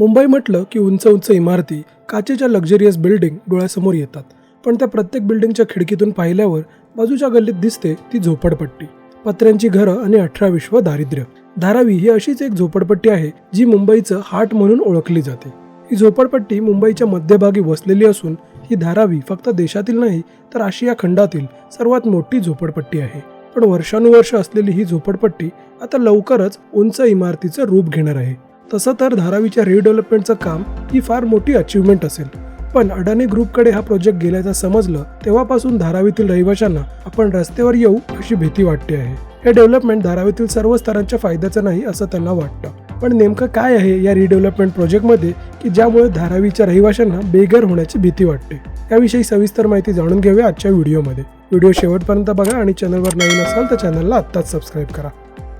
मुंबई म्हटलं की उंच उंच इमारती काचेच्या लक्झरियस बिल्डिंग डोळ्यासमोर येतात. पण त्या प्रत्येक बिल्डिंगच्या खिडकीतून पाहिल्यावर बाजूच्या गल्लीत दिसते ती झोपडपट्टी. पत्र्यांची घरं आणि अठरा विश्व दारिद्र्य. धारावी ही अशीच एक झोपडपट्टी आहे जी मुंबईचं हार्ट म्हणून ओळखली जाते. ही झोपडपट्टी मुंबईच्या मध्यभागी वसलेली असून ही धारावी फक्त देशातील नाही तर आशिया खंडातील सर्वात मोठी झोपडपट्टी आहे. पण वर्षानुवर्ष असलेली ही झोपडपट्टी आता लवकरच उंच इमारतीचं रूप घेणार आहे. तसं तर धारावीच्या रिडेव्हलपमेंटचं काम ही फार मोठी अचीवमेंट असेल. पण अडाणी ग्रुपकडे हा प्रोजेक्ट गेल्याचं समजलं तेव्हापासून धारावीतील रहिवाशांना आपण रस्त्यावर येऊ अशी भीती वाटते आहे. हे डेव्हलपमेंट धारावीतील सर्व स्तरांच्या फायद्याचं नाही असं त्यांना वाटतं. पण नेमकं काय आहे या रिडेव्हलपमेंट प्रोजेक्टमध्ये की ज्यामुळे धारावीच्या रहिवाशांना बेघर होण्याची भीती वाटते? याविषयी सविस्तर माहिती जाणून घेऊया आजच्या व्हिडिओमध्ये. व्हिडिओ शेवटपर्यंत बघा आणि चॅनलवर नवीन असाल तर चॅनलला आत्ताच सबस्क्राईब करा.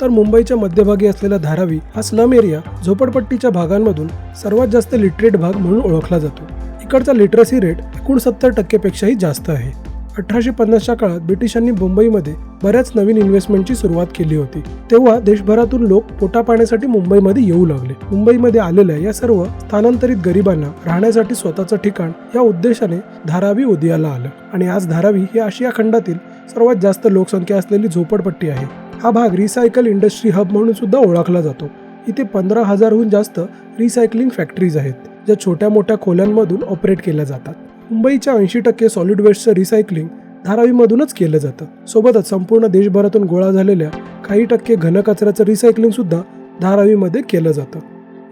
तर मुंबईच्या मध्यभागी असलेला धारावी हा स्लम एरिया झोपडपट्टीच्या भागांमधून सर्वात जास्त लिटरेट भाग म्हणून ओळखला जातो. इकडचा लिटरसी रेट एकोणसत्तर टक्केपेक्षाही जास्त आहे. अठराशे पन्नासच्या काळात ब्रिटिशांनी मुंबईमध्ये बऱ्याच नवीन इन्व्हेस्टमेंटची सुरुवात केली होती. तेव्हा देशभरातून लोक पोटा पाण्यासाठी मुंबईमध्ये येऊ लागले. मुंबईमध्ये आलेल्या या सर्व स्थानांतरित गरिबांना राहण्यासाठी स्वतःचं ठिकाण या उद्देशाने धारावी उदयाला आलं. आणि आज धारावी ही आशिया खंडातील सर्वात जास्त लोकसंख्या असलेली झोपडपट्टी आहे. हा भाग रिसायकल इंडस्ट्री हब म्हणून सुद्धा ओळखला जातो. इथे पंधरा हजारहून जास्त रिसायकलिंग फॅक्टरीज आहेत ज्या छोट्या मोठ्या खोल्यांमधून ऑपरेट केल्या जातात. मुंबईच्या ऐंशी टक्के सॉलिड वेस्टचं रिसायकलिंग धारावीमधूनच केलं जातं. सोबतच संपूर्ण देशभरातून गोळा झालेल्या काही टक्के घनकचऱ्याचं रिसायकलिंग सुद्धा धारावीमध्ये केलं जातं.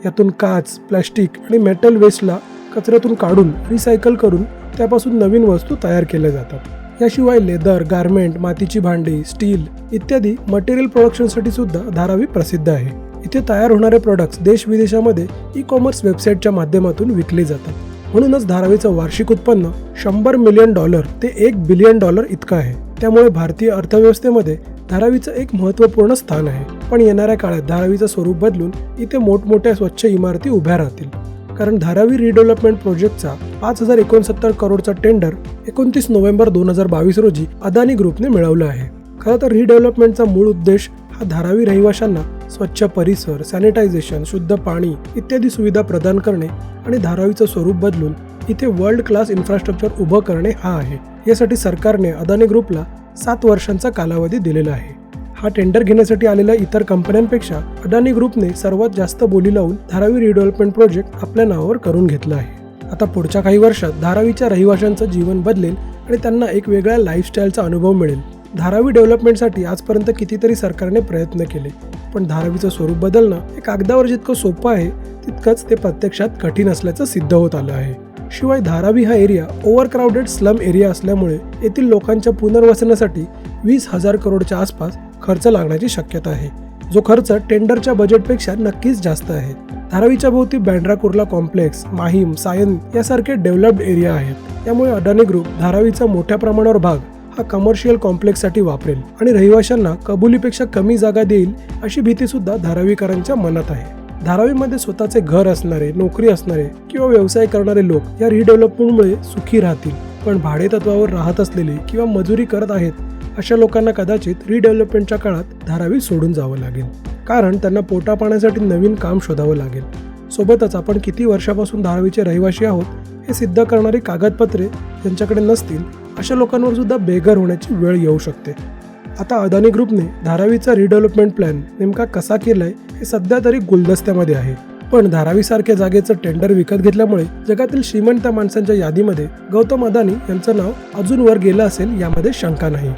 यातून काच प्लॅस्टिक आणि मेटल वेस्टला कचऱ्यातून काढून रिसायकल करून त्यापासून नवीन वस्तू तयार केल्या जातात. याशिवाय लेदर गारमेंट मातीची भांडी स्टील इत्यादी मटेरियल प्रोडक्शनसाठी सुद्धा धारावी प्रसिद्ध आहे. इथे तयार होणारे प्रोडक्ट्स देश विदेशामध्ये ई कॉमर्स वेबसाईटच्या माध्यमातून विकले जातात. म्हणूनच धारावीचं वार्षिक उत्पन्न शंभर मिलियन डॉलर ते एक बिलियन डॉलर इतकं आहे. त्यामुळे भारतीय अर्थव्यवस्थेमध्ये धारावीचं एक महत्त्वपूर्ण स्थान आहे. पण येणाऱ्या काळात धारावीचं स्वरूप बदलून इथे मोठमोठ्या स्वच्छ इमारती उभ्या राहतील. कारण धारावी रिडेव्हलपमेंट प्रोजेक्टचा पाच हजार एकोणसत्तर करोडचा टेंडर एकोणतीस नोव्हेंबर दोन हजार बावीस रोजी अदानी ग्रुपने मिळवलं आहे. खरं तर रिडेव्हलपमेंटचा मूळ उद्देश हा धारावी रहिवाशांना स्वच्छ परिसर सॅनिटायझेशन शुद्ध पाणी इत्यादी सुविधा प्रदान करणे आणि धारावीचं स्वरूप बदलून इथे वर्ल्ड क्लास इन्फ्रास्ट्रक्चर उभं करणे हा आहे. यासाठी सरकारने अदानी ग्रुपला सात वर्षांचा कालावधी दिलेला आहे. हा टेंडर घेण्यासाठी आलेल्या इतर कंपन्यांपेक्षा अदानी ग्रुपने सर्वात जास्त बोली लावून धारावी रिडेव्हलपमेंट प्रोजेक्ट आपल्या नावावर करून घेतला आहे. आता पुढच्या काही वर्षात धारावीच्या रहिवाशांचं जीवन बदलेल आणि त्यांना एक वेगळ्या लाईफस्टाईलचा अनुभव मिळेल. धारावी डेव्हलपमेंटसाठी आजपर्यंत कितीतरी सरकारने प्रयत्न केले पण धारावीचं स्वरूप बदलणं हे कागदावर जितकं सोपं आहे तितकंच ते प्रत्यक्षात कठीण असल्याचं सिद्ध होत आलं आहे. शिवाय धारावी हा एरिया ओव्हरक्राऊडेड स्लम एरिया असल्यामुळे येथील लोकांच्या पुनर्वसनासाठी वीस हजार करोडच्या आसपास खर्च लागण्याची शक्यता आहे. जो खर्च टेंडरच्या बजेटपेक्षा नक्कीच जास्त आहे. धारावीच्या भोवती बँड्रा कुर्ला कॉम्प्लेक्स माहीम सायन यासारखे डेव्हलप्ड एरिया आहेत. त्यामुळे अडाणी ग्रुप धारावीचा मोठ्या प्रमाणावर भाग हा कमर्शियल कॉम्प्लेक्ससाठी वापरेल आणि रहिवाशांना कबुलीपेक्षा कमी जागा देईल अशी भीती सुद्धा धारावीकरांच्या मनात आहे. धारावीमध्ये स्वतःचे घर असणारे नोकरी असणारे किंवा व्यवसाय करणारे लोक या रिडेव्हलपमेंटमुळे सुखी राहतील. पण भाडे तत्वावर राहत असलेले किंवा मजुरी करत आहेत अशा लोकांना कदाचित रिडेव्हलपमेंटच्या काळात धारावी सोडून जावं लागेल. कारण त्यांना पोटा पाण्यासाठी नवीन काम शोधावं लागेल. सोबतच आपण किती वर्षापासून धारावीचे रहिवासी आहोत हे सिद्ध करणारी कागदपत्रे ज्यांच्याकडे नसतील अशा लोकांवर सुद्धा बेघर होण्याची वेळ येऊ शकते. आता अदानी ग्रुपने धारावीचा रिडेव्हलपमेंट प्लॅन नेमका कसा केलाय हे सध्या तरी गुलदस्त्यामध्ये आहे. पण धारावीसारख्या जागेचं टेंडर विकत घेतल्यामुळे जगातील श्रीमंत माणसांच्या यादीमध्ये गौतम अदानी यांचं नाव अजून वर गेलं असेल यामध्ये शंका नाही.